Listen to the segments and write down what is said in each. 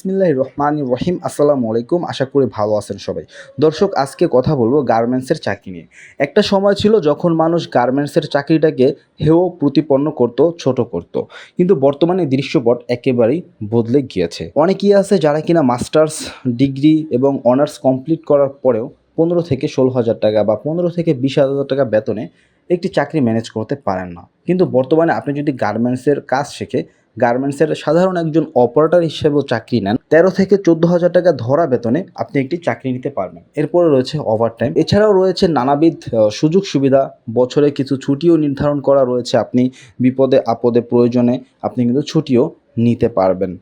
বিসমিল্লাহ রহমান রহিম, আসসালামু আলাইকুম, আশা করি ভালো আছেন সবাই। দর্শক, আজকে কথা বলব গার্মেন্টসের চাকরি নিয়ে। একটা সময় ছিল যখন মানুষ গার্মেন্টসের চাকরিটাকে হেয় প্রতিপন্ন করত, ছোট করত। কিন্তু বর্তমানে দৃশ্যপট একেবারেই বদলে গিয়েছে। অনেকেই আছে যারা কিনা মাস্টার্স, ডিগ্রি এবং অনার্স কমপ্লিট করার পরেও পনেরো থেকে ষোলো হাজার টাকা বা পনেরো থেকে বিশ হাজার টাকা বেতনে একটি চাকরি ম্যানেজ করতে পারেন না। কিন্তু বর্তমানে আপনি যদি গার্মেন্টসের কাজ শিখে গার্মেন্টসের সাধারণ একজন অপারেটর হিসেবেও চাকরি নেন। তেরো থেকে চোদ্দ হাজার টাকা ধরা বেতনে আপনি একটি চাকরি নিতে পারবেন। এরপরে রয়েছে ওভারটাইম এছাড়াও রয়েছে নানাবিধ সুযোগ সুবিধা। বছরে কিছু ছুটিও নির্ধারণ করা রয়েছে আপনি বিপদে, আপদে, প্রয়োজনে আপনি কিন্তু ছুটিও নিতে পারবেন।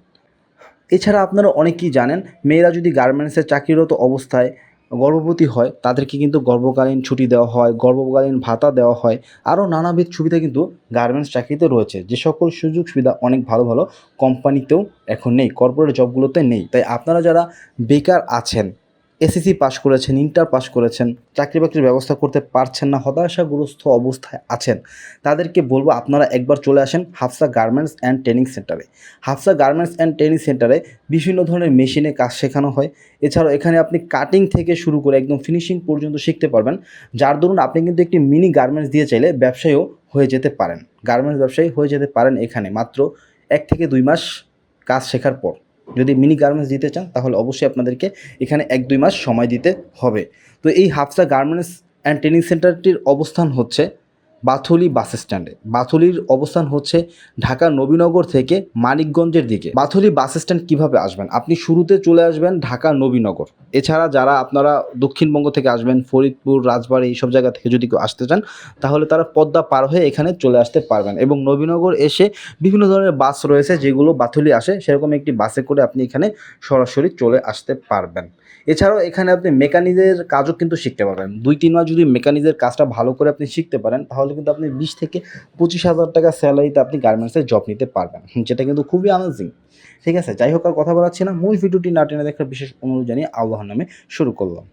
এছাড়া আপনারা অনেকেই জানেন, মেয়েরা যদি গার্মেন্টসের চাকরিরত অবস্থায় গর্ভবতী হয়, তাদেরকে কিন্তু গর্ভকালীন ছুটি দেওয়া হয়, গর্ভকালীন ভাতা দেওয়া হয়, আরও নানাবিধ সুবিধা কিন্তু গার্মেন্টস চাকরিতে রয়েছে। যে সকল সুযোগ সুবিধা অনেক ভালো ভালো কোম্পানিতেও এখন নেই, কর্পোরেট জবগুলোতে নেই। তাই আপনারা যারা বেকার আছেন এসএসসি পাস করেছেন, ইন্টার পাস করেছেন চাকরি বাকরির ব্যবস্থা করতে পারছেন না, হতাশাগ্রস্ত অবস্থায় আছেন। তাদেরকে বলব আপনারা একবার চলে আসেন হাফসা গার্মেন্টস অ্যান্ড ট্রেনিং সেন্টারে। হাফসা গার্মেন্টস অ্যান্ড ট্রেনিং সেন্টারে বিভিন্ন ধরনের মেশিনে কাজ শেখানো হয়। এছাড়াও এখানে আপনি কাটিং থেকে শুরু করে একদম ফিনিশিং পর্যন্ত শিখতে পারবেন। যার দরুন আপনি কিন্তু একটি মিনি গার্মেন্টস দিয়ে চাইলে ব্যবসায়ীও হয়ে যেতে পারেন। গার্মেন্টস ব্যবসায়ী হয়ে যেতে পারেন এখানে মাত্র এক থেকে দুই মাস কাজ শেখার পর। যদি মিনি গার্মেন্টস দিতে চান, তাহলে অবশ্যই আপনাদেরকে এখানে এক দুই মাস সময় দিতে হবে। তো এই হাফসা গার্মেন্টস অ্যান্ড ট্রেনিং সেন্টারটির অবস্থান হচ্ছে বাথুলি বাস স্ট্যান্ডে। বাথুলির অবস্থান হচ্ছে ঢাকা নবীনগর থেকে মানিকগঞ্জের দিকে। বাথুলি বাস স্ট্যান্ড কীভাবে আসবেন? আপনি শুরুতে চলে আসবেন ঢাকা নবীনগর। এছাড়া যারা আপনারা দক্ষিণবঙ্গ থেকে আসবেন, ফরিদপুর, রাজবাড়ী এইসব জায়গা থেকে যদি কেউ আসতে চান, তাহলে তারা পদ্মা পার হয়ে এখানে চলে আসতে পারবেন। এবং নবীনগর এসে বিভিন্ন ধরনের বাস রয়েছে যেগুলো বাথুলি আসে, সেরকম একটি বাসে করে আপনি এখানে সরাসরি চলে আসতে পারবেন। এছাড়াও এখানে আপনি মেকানিজের কাজও কিন্তু শিখতে পারবেন। দুই, তিন মাস যদি মেকানিজের কাজটা ভালো করে আপনি শিখতে পারেন, তাহলে কিন্তু আপনি বিশ থেকে পঁচিশ হাজার টাকা স্যালারিতে আপনি গার্মেন্টসে জব নিতে পারবেন। যেটা কিন্তু খুবই আমেজিং ঠিক আছে, যাই হোক আর কথা বলাচ্ছি না। মূল ভিডিওটি না টেনে দেখার বিশেষ অনুরোধ জানিয়ে আল্লাহর নামে শুরু করলাম।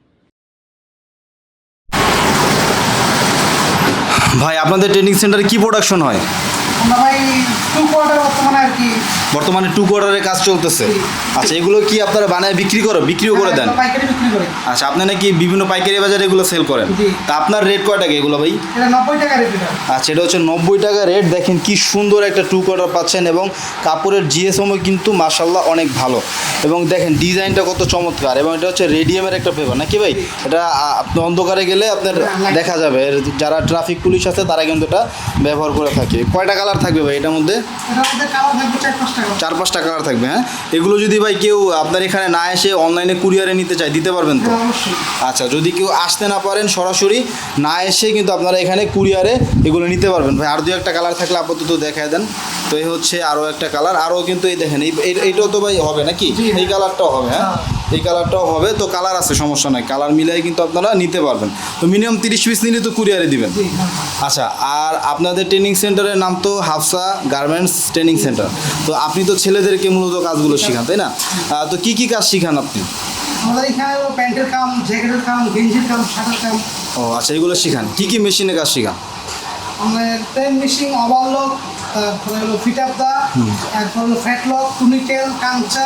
ভাই, আপনাদের ট্রেনিং সেন্টারে কি প্রোডাকশন হয়? বর্তমানে টু কোয়ার্টারের কাজ চলতেছে। আচ্ছা এগুলো কি আপনারা বানায় বিক্রি করো বিক্রিও করে দেন? বিক্রি করি। আচ্ছা আপনি নাকি বিভিন্ন পাইকারি বাজারে এগুলো সেল করেন? তা আপনার রেট কয় টাকা এগুলো ভাই? আচ্ছা এটা হচ্ছে নব্বই টাকা রেট দেখেন কি সুন্দর একটা টু কোয়ার্টার পাচ্ছেন এবং কাপড়ের জিএসএমও কিন্তু মার্শাল্লাহ অনেক ভালো। এবং দেখেন ডিজাইনটা কত চমৎকার এবং এটা হচ্ছে রেডিয়ামের একটা পেপার নাকি ভাই? এটা আপনি অন্ধকারে গেলে আপনার দেখা যাবে। যারা ট্রাফিক পুলিশ আছে তারা কিন্তু এটা ব্যবহার করে থাকে। কয়টা কালার থাকবে ভাই এটার মধ্যে? কালার চার পাঁচটা কালার থাকবে হ্যাঁ? এগুলো যদি ভাই কেউ আপনার এখানে না এসে অনলাইনে কুরিয়ারে নিতে চায় দিতে পারবেন তো? হ্যাঁ, আচ্ছা যদি কেউ আসতে না পারেন সরাসরি না এসে কিন্তু আপনারা এখানে কুরিয়ারে এগুলো নিতে পারবেন। ভাই আর দু একটা কালার থাকলে আপাতত দেখায় দেন। তো এই হচ্ছে আরও একটা কালার আরও কিন্তু এই দেখেন এই এই- এইটাও তো ভাই হবে নাকি? হ্যাঁ। এই কালারটাও হবে হ্যাঁ। এই কালারটাও হবে তো কালার আছে সমস্যা নাই। কালার মিলাই কিন্তু আপনারা নিতে পারবেন। তো মিনিমাম তিরিশ পিস নিলে তো কুরিয়ারে দিবেন। হ্যাঁ। আচ্ছা আর আপনাদের ট্রেনিং সেন্টারের নাম তো হাফসা গার্মেন্টস ট্রেনিং সেন্টার তো আপনি তো ছেলেদেরকে মূলত কাজগুলো শেখান তাই না? তো কি কি কাজ শিখান আপনি? আমাদের এখানে প্যান্টের কাম জ্যাকেটের কাম গেঞ্জির কাম শার্টের কাম। ও আচ্ছা এগুলো শিখান। কি কি মেশিনে কাজ শিখান? আমাদের মেশিন ওভারলক তারপরে হলো ফিট আপ দা তারপর হলো ফ্যাট লক টুনিটেল কাঞ্চা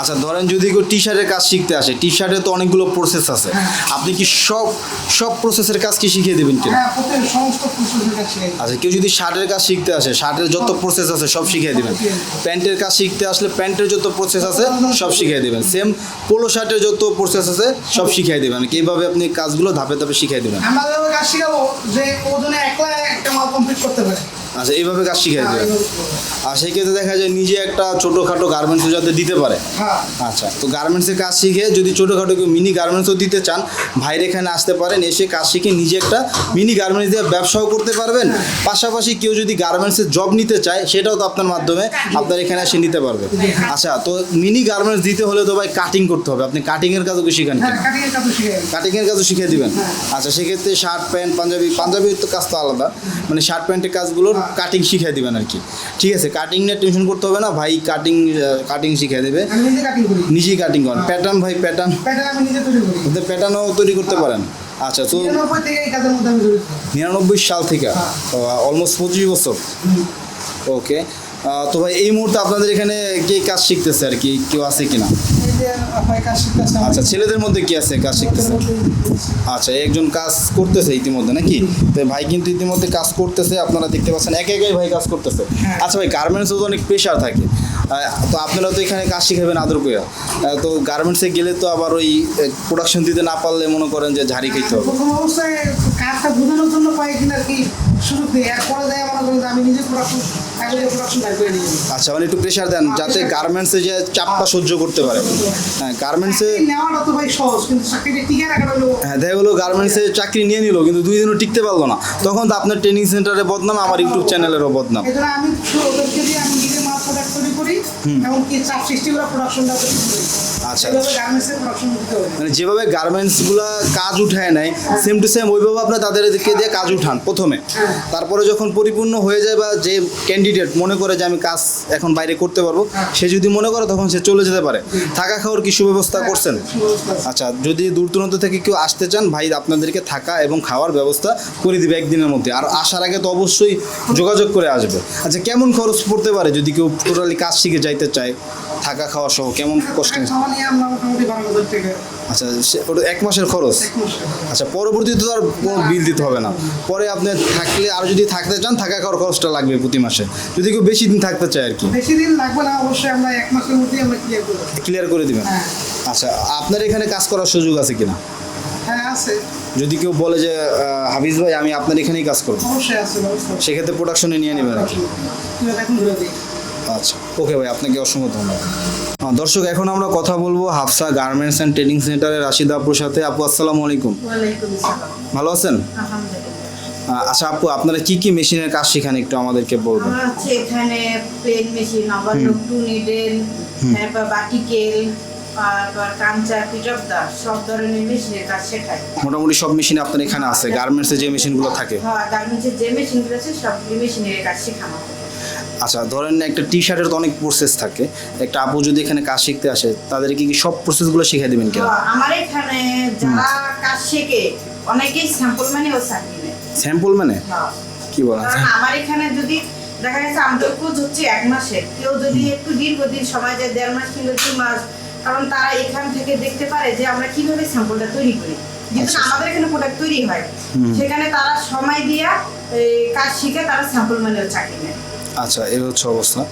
আচ্ছা ধরেন যদি কেউ টি শার্টের কাজ শিখতে আসে টি শার্টে তো অনেকগুলো প্রসেস আছে। হ্যাঁ। আপনি কি সব সব প্রসেসের কাজ কি শিখিয়ে দেবেন কিনা? হ্যাঁ প্রত্যেক সমস্ত প্রসেসের কাছে আচ্ছা কেউ যদি শার্টের কাজ শিখতে আসে শার্টের যত প্রসেস আছে সব শিখিয়ে দেবেন। প্যান্টের কাজ শিখতে আসলে প্যান্টের যত প্রসেস আছে সব শিখিয়ে দেবেন। সেম পোলো শার্টের যত প্রসেস আছে সব শিখিয়ে দেবেন। এইভাবে আপনি কাজগুলো ধাপে ধাপে শিখিয়ে দেবেন। আমাদের কাজ শিখাবো যে ওজনে একলা একটা মাল কমপ্লিট করতে পারে। আচ্ছা এইভাবে কাজ হ্যাঁ, করতে পারে। আর সেই ক্ষেত্রে দেখা যায় নিজে একটা ছোটোখাটো গার্মেন্টসও যাতে দিতে পারে। হ্যাঁ। আচ্ছা তো গার্মেন্টসের কাজ শিখে যদি ছোটোখাটো কেউ মিনি গার্মেন্টসও দিতে চান ভাইয়ের এখানে আসতে পারেন এসে কাজ শিখে নিজে একটা মিনি গার্মেন্টস দিয়ে ব্যবসাও করতে পারবেন। পাশাপাশি কেউ যদি গার্মেন্টসের জব নিতে চায় সেটাও তো আপনার মাধ্যমে আপনার এখানে এসে নিতে পারবে। আচ্ছা তো মিনি গার্মেন্টস দিতে হলে তো ভাই কাটিং করতে হবে। আপনি কাটিংয়ের কাজও কি শিখান হ্যাঁ কাটিংয়ের কাটিংয়ের কাজও শিখিয়ে দিবেন। আচ্ছা সেক্ষেত্রে শার্ট প্যান্ট পাঞ্জাবি পাঞ্জাবির তো কাজ তো আলাদা। মানে শার্ট প্যান্টের কাজগুলোর কাটিং শিখিয়ে দিবেন আর কি। ঠিক আছে কাটিং নিয়ে টেনশন করতে হবে না ভাই কাটিং কাটিং শিখিয়ে দেবে। নিজে কাটিং নিজেই কাটিং করেন। প্যাটার্ন ভাই প্যাটার্ন প্যাটার্ন নিজে তৈরি করি। প্যাটার্নও তৈরি করতে পারেন। আচ্ছা তো নিরানব্বই সাল থেকে? অলমোস্ট পঁচিশ বছর? ওকে তো ভাই এই মুহূর্তে আপনাদের এখানে কে কাজ শিখতেছে আর কি? কেউ আছে কিনা? আচ্ছা ছেলেদের মধ্যে কি আছে কাজ শিখতেছে? আচ্ছা একজন কাজ করতেছে ইতিমধ্যে নাকি? তো ভাই কিন্তু ইতিমধ্যে কাজ করতেছে আপনারা দেখতে পাচ্ছেন একে একাই ভাই কাজ করতেছে। হ্যাঁ। আচ্ছা ভাই গার্মেন্টসে তো অনেক প্রেশার থাকে। তো আপনারা তো এখানে কাজ শিখাবেন আদর করে তো গার্মেন্টসে গেলে তো আবার ওই প্রোডাকশন দিতে না পারলে মনে করেন যে ঝাড়ি খাইতে হবে। প্রথম অবস্থায় কাজটা বোঝানোর জন্য পাই কিনা কি সুযোগ দিই এরপরে দেয় মনে করেন আমি নিজে প্রোডাকশন আচ্ছা মানে একটু প্রেশার দেন যাতে গার্মেন্টসে যে চাপটা সহ্য করতে পারে। হ্যাঁ গার্মেন্টসে চাকরি নেওয়াটা তো ভাই সহজ কিন্তু চাকরিটা টিকে রাখাটা হলো হ্যাঁ দেখা গেলো গার্মেন্টসে চাকরি নিয়ে নিল কিন্তু দুই দিনও টিকতে পারল না। তখন তো আপনার ট্রেনিং সেন্টারে বদনাম আমার ইউটিউব চ্যানেলেরও বদনাম। আমি ওদেরকে দিয়ে আমি নিজে মাল প্রোডাক্ট তৈরি করি কি চাপ সৃষ্টি করে প্রোডাকশনটা তৈরি করি। আচ্ছা। মানে যেভাবে গার্মেন্টসগুলো কাজ উঠায় নেয় সেম টু সেম ওইভাবে আপনার তাদেরকে দিয়ে কাজ উঠান প্রথমে। তারপরে যখন পরিপূর্ণ হয়ে যায় বা যে ক্যান্ডিডেট মনে করে যে আমি কাজ এখন বাইরে করতে পারব সে যদি মনে করে তখন সে চলে যেতে পারে। থাকা খাওয়ার কি সুব্যবস্থা করছেন? আচ্ছা যদি দূর দূরান্ত থেকে কেউ আসতে চান ভাই আপনাদেরকে থাকা এবং খাওয়ার ব্যবস্থা করে দিবে একদিনের মধ্যে। আর আসার আগে তো অবশ্যই যোগাযোগ করে আসবে। আচ্ছা কেমন খরচ পড়তে পারে যদি কেউ টোটালি কাজ শিখে যাইতে চায়? থাকা খাওয়া সহ কেমন কষ্ট আচ্ছা ওটা এক মাসের খরচ? আচ্ছা পরবর্তীতে তো আর কোনো বিল দিতে হবে না। পরে আপনি থাকলে আর যদি থাকতে চান থাকা খাওয়ার খরচটা লাগবে প্রতি মাসে। যদি কেউ বেশি দিন থাকতে চায় আর কি। বেশি দিন লাগবে না অবশ্যই আমরা এক মাসের মধ্যেই আমরা ক্লিয়ার করব ক্লিয়ার করে দিবেন? হ্যাঁ। আচ্ছা আপনার এখানে কাজ করার সুযোগ আছে কিনা? হ্যাঁ আছে। যদি কেউ বলে যে হাফিজ ভাই আমি আপনার এখানেই কাজ করব। সেক্ষেত্রে প্রোডাকশনে নিয়ে নেবেন আর কি। আচ্ছা ওকে ভাই আপনাকে অসংখ্য ধন্যবাদ। দর্শক এখন আমরা কথা বলব হাফসা গার্মেন্টস অ্যান্ড ট্রেনিং সেন্টারের রাশিদা আপুর সাথে। আপু আসসালামু আলাইকুম। ভালো আছেন? আচ্ছা আপু আপনারা কি কি মেশিনের কাজ শেখান একটু আমাদেরকে বলবেন? এখানে পেন মেশিন আবার টু নিডেল তারপর সব কাজ শেখাই। মোটামুটি সব মেশিন আপনার এখানে আছে গার্মেন্টসে যে মেশিনগুলো থাকে। হ্যাঁ গার্মেন্টসের যে মেশিনগুলো আছে সবগুলি মেশিনের কাজ শেখানো হয়। আচ্ছা ধরেন একটা টি শার্টের তো অনেক প্রসেস থাকে। একটা আপু যদি এখানে কাজ শিখতে আসে তাদেরকে কি সব প্রসেসগুলো শিখিয়ে দেবেন কেন? আমার এখানে যারা কাজ শেখে অনেকেই স্যাম্পল মানে ও চাকরি নেয়। স্যাম্পল মানে। কি বলা কারণ আমার এখানে যদি দেখা গেছে আমাদের কোচ হচ্ছে এক মাসে। কেউ যদি একটু দীর্ঘদিন সময় যায় দেড় মাস কিংবা দু মাস কারণ তারা এখান থেকে দেখতে পারে যে আমরা কীভাবে স্যাম্পলটা তৈরি করি। যেহেতু আচ্ছা। আমাদের এখানে প্রোডাক্ট তৈরি হয়। সেখানে তারা সময় দিয়া কাজ শিখে তারা স্যাম্পল মানে চাকরি নেয়। আচ্ছা এর হচ্ছে অবস্থা।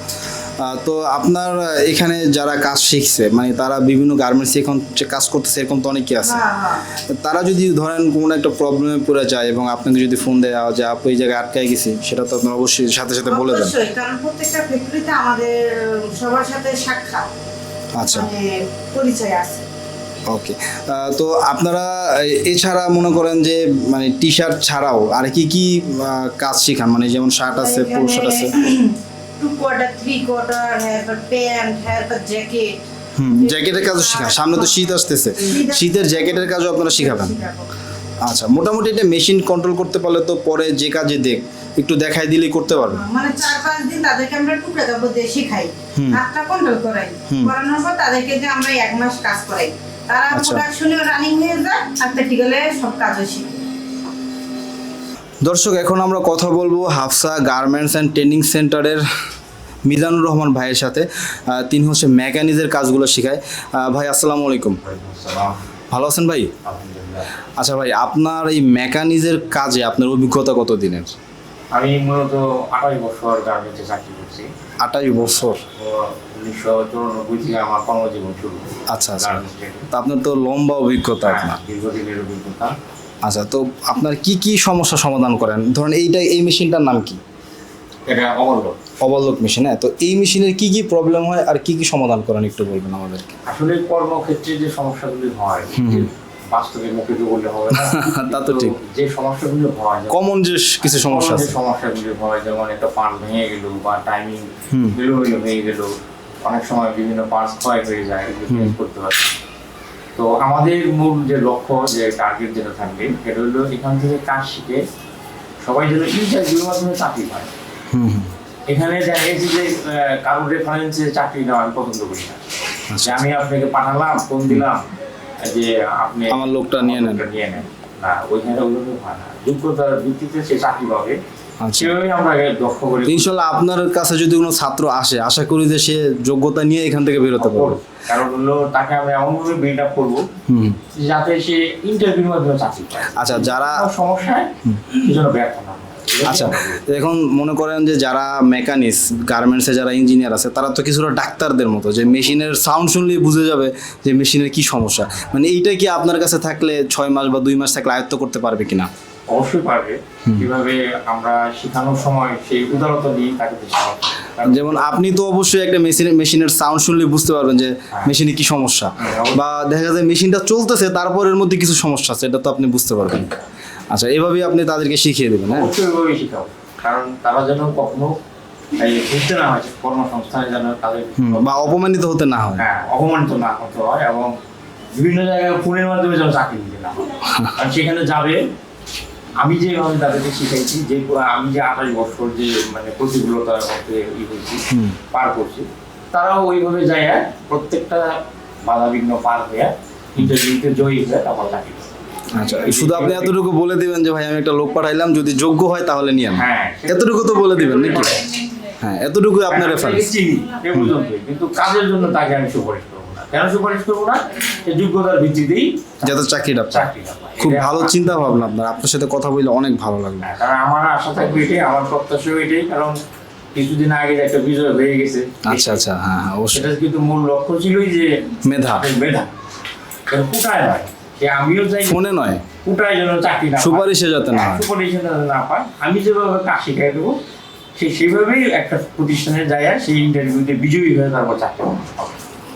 তো আপনার এখানে যারা কাজ শিখছে মানে তারা বিভিন্ন গার্মেন্টস এখন যে কাজ করতেছে এরকম তো অনেকে আছে। হ্যাঁ হ্যাঁ। তারা যদি ধরেন কোনো একটা প্রবলেমে পড়ে যায় এবং আপনাকে যদি ফোন দেওয়া যে আপু এই জায়গায় আটকায় গেছি সেটা তো আপনার অবশ্যই সাথে সাথে বলে দেন। অবশ্যই কারণ প্রত্যেকটা ফ্যাক্টরিতে আমাদের সবার সাথে সাক্ষাৎ। আচ্ছা। মানে পরিচয় আছে। ওকে তো আপনারা এছাড়া মনে করেন যে মানে টি শার্ট ছাড়াও আর কি কি কাজ শেখান? মানে যেমন শার্ট আছে ফুল শার্ট আছে। টু কোয়ার্টার থ্রি কোয়ার্টার হ্যাঁ প্যান্ট হ্যাঁ জ্যাকেট হুম জ্যাকেটের কাজও শেখান। সামনে তো শীত আসতেছে। শীতের জ্যাকেটের কাজও আপনারা শেখাবেন? আচ্ছা মোটামুটি এটা মেশিন কন্ট্রোল করতে পারলে তো পরে যে কাজে দেখ একটু দেখাই দিলেই করতে পারবে। মানে চার পাঁচ দিন তাদেরকে আমরা টুকরা কাপড় দিয়ে শেখাই। হাতটা কন্ট্রোল করাই। করানোর পর তাদেরকে যে আমরা এক মাস কাজ করাই। তারা আচ্ছা। প্রোডাকশনে রানিং হয়ে যায় আর প্র্যাকটিক্যালে সব কাজও শিখে দর্শক এখন আমরা কথা বলব হাফসা গার্মেন্টস অ্যান্ড ট্রেনিং সেন্টারের মিজানুর রহমান ভাইয়ের সাথে। তিনি হচ্ছে মেকানিজের কাজগুলো শেখায়। ভাই আসসালামু আলাইকুম। ভালো আছেন ভাই? আচ্ছা ভাই আপনার এই মেকানিজের কাজে আপনার অভিজ্ঞতা কত দিনের আমি মূলত আঠাশ বছর গার্মেন্টসে চাকরি করছি। আটাই বছর। আচ্ছা আচ্ছা। তা আপনার তো লম্বা অভিজ্ঞতা হ্যাঁ, আপনার। অভিজ্ঞতা। আচ্ছা তো আপনার কি কি সমস্যা সমাধান করেন? ধরেন এইটা এই মেশিনটার নাম কি? এটা অবলোক মেশিন হ্যাঁ তো এই মেশিনের কি কি প্রবলেম হয় আর কি কি সমাধান করেন একটু বলবেন আমাদেরকে? আসলে কর্মক্ষেত্রে যে সমস্যাগুলি হয় বাস্তবে মুখে বললে হবে না। তা তো ঠিক। যে সমস্যাগুলি হয় কমন যে কিছু সমস্যা আছে। সমস্যাগুলি হয় যেমন একটা পার্ট ভেঙে গেল বা টাইমিং এলোমেলো হয়ে গেল অনেক সময় বিভিন্ন পার্টস ক্ষয় হয়ে যায় করতে হয়। তো আমাদের মূল যে লক্ষ্য যে টার্গেট যেটা থাকবে সেটা হলো এখান থেকে কাজ শিখে সবাই যেন ইন্টারভিউর মাধ্যমে চাকরি পায়। এখানে দেখা গেছে যে কারোর রেফারেন্সে চাকরি নেওয়া আমি পছন্দ করি না। যে আমি আপনাকে পাঠালাম ফোন দিলাম যে আপনি আমার লোকটা নিয়ে নেন। নিয়ে নেন। না ওইখানে ওইভাবে হয় না। যোগ্যতার ভিত্তিতে সে চাকরি পাবে। আচ্ছা। ইনশাল্লাহ আপনার কাছে যদি কোনো ছাত্র আসে আশা করি যে সে যোগ্যতা নিয়ে এখান থেকে বেরোতে পারবে। কারণ হলো তাকে আমরা এমনভাবে বিল্ড আপ করব যাতে সে ইন্টারভিউর মাধ্যমে চাকরি পায়। আচ্ছা যারা সমস্যায় সেজন্য ব্যর্থ না। আচ্ছা এখন মনে করেন যে যারা মেকানিক্স গার্মেন্টসে যারা ইঞ্জিনিয়ার আছে তারা তো কিছুটা ডাক্তারদের মতো যে মেশিনের সাউন্ড শুনলেই বুঝে যাবে যে মেশিনের কি সমস্যা। মানে এইটা কি আপনার কাছে থাকলে ছয় মাস বা দুই মাস থাকলে আয়ত্ত করতে পারবে কিনা? অবশ্যই পারবে। কীভাবে আমরা শেখানোর সময় সেই উদারতা দিয়ে তাকে যেমন আপনি তো অবশ্যই একটা মেশিনের মেশিনের সাউন্ড শুনলে বুঝতে পারবেন যে মেশিনে কি সমস্যা। বা দেখা যায় মেশিনটা চলতেছে তারপরের মধ্যে কিছু সমস্যা আছে এটা তো আপনি বুঝতে পারবেন। আচ্ছা এভাবেই আপনি তাদেরকে শিখিয়ে দেবেন হ্যাঁ? ওইভাবেই শেখাবো। কারণ তারা যেন কখনো না হয় কর্মসংস্থানে যেন তাদের বা অপমানিত হতে না হয়। হ্যাঁ অপমানিত না হতে হয় এবং বিভিন্ন জায়গায় ফোনের মাধ্যমে যেন চাকরি দিতে না কারণ সেখানে যাবে আমি যেভাবে তাদেরকে শিখাইছি যে আমি যে আঠাশ বছর যে মানে প্রতিকূলতার মধ্যে ই হয়েছি পার করছি তারাও ওইভাবে যায় প্রত্যেকটা বাধা বিঘ্ন পার হয়ে ইন্টারভিউতে জয়ী হয়ে তারপর চাকরি করে। আচ্ছা শুধু আপনি এতটুকু বলে দিবেন যে ভাই আমি একটা লোক পাঠাইলাম যদি যোগ্য হয় তাহলে নিয়ে নেন। হ্যাঁ এতটুকু তো বলে দিবেন নাকি? হ্যাঁ এতটুকু আপনার রেফারেন্স পর্যন্তই কিন্তু কাজের জন্য তাকে আমি সুপারিশ করব না। কেন সুপারিশ করব না? যোগ্যতার ভিত্তিতেই যাতে চাকরিটা। চাকরিটা খুব ভালো চিন্তা ভাবনা আপনার। আপনার সাথে কথা বলে অনেক ভালো লাগল। হ্যাঁ, কারণ আমার আশা থাকবে এটাই আমার প্রত্যাশাও এটাই কারণ কিছুদিন আগে একটা বিজয় হয়ে গেছে। আচ্ছা আচ্ছা হ্যাঁ হ্যাঁ অবশ্যই। সেটা কিন্তু মূল লক্ষ্য ছিলই যে মেধা। মেধা। কুটায় নয় যে আমিও যাই ফোনে নয়। কোটায় যেন চাকরি না সুপারিশে যাতে না সুপারিশে যাতে না পায় আমি যেভাবে কাজ শিখাই দেবো সে সেভাবেই একটা প্রতিষ্ঠানে যায় সেই ইন্টারভিউতে বিজয়ী হয়ে তারপর চাকরি।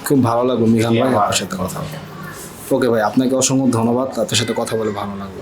খুব ভালো লাগল মিহান ভাই আপনার সাথে কথা বলে। ওকে ভাই আপনাকে অসংখ্য ধন্যবাদ। আপনার সাথে কথা বলে ভালো লাগল।